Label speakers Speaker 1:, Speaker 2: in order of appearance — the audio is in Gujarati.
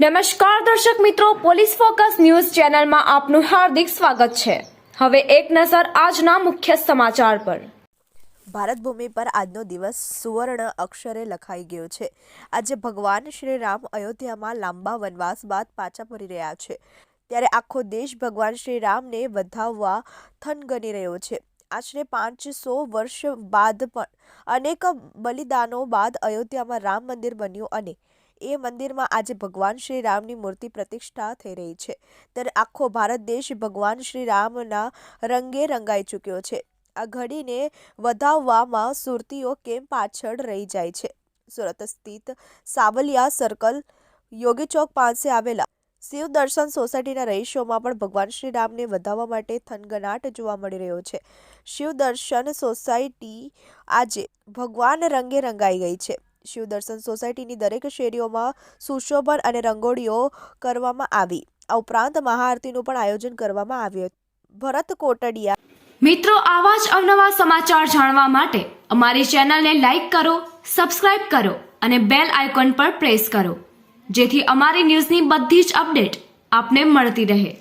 Speaker 1: નમસ્કાર દર્શક મિત્રો, પોલીસ ફોકસ ન્યૂઝ ચેનલમાં આપનું હાર્દિક સ્વાગત છે. હવે એક નજર આજના મુખ્ય સમાચાર પર.
Speaker 2: ભારત ભૂમિ પર આજનો દિવસ સુવર્ણ અક્ષરે લખાઈ ગયો છે. આજે ભગવાન શ્રી રામ અયોધ્યામાં લાંબા વનવાસ બાદ પાછા ફરી રહ્યા છે. ત્યારે આખો દેશ ભગવાન શ્રી રામને વધાવવા થનગની રહ્યો છે. આશરે પાંચસો વર્ષ બાદ પણ અનેક બલિદાનો બાદ અયોધ્યામાં રામ મંદિર બન્યું અને એ મંદિરમાં આજે ભગવાન શ્રી રામની મૂર્તિ પ્રતિષ્ઠા થઈ રહી છે. ત્યારે આખો ભારત દેશ ભગવાન શ્રી રામના રંગે રંગાઈ ચૂક્યો છે. આ ઘડીને વધાવવામાં સુરતીઓ કેમ પાછળ રહી જાય છે? સુરત સ્થિત સાવલિયા સર્કલ યોગી ચોક પાસે આવેલા શિવ દર્શન સોસાયટીના રહીશોમાં પણ ભગવાન શ્રી રામને વધાવવા માટે થનગનાટ જોવા મળી રહ્યો છે. શિવ દર્શન સોસાયટી આજે ભગવાન રંગે રંગાઈ ગઈ છે. શિવ દર્શન સોસાયટીની દરેક શેરીઓમાં સુશોભન અને રંગોળીઓ કરવામાં આવી. આ ઉપરાંત મહાઆરતીનું પણ આયોજન કરવામાં આવ્યું. ભરત કોટડિયા
Speaker 1: મિત્રો, આવા જ અવનવા સમાચાર જાણવા માટે અમારી ચેનલને લાઈક કરો, સબસ્ક્રાઇબ કરો અને બેલ આઇકોન પર પ્રેસ કરો. જેથી અમારી ન્યૂઝની બધી જ અપડેટ આપને મળતી રહે.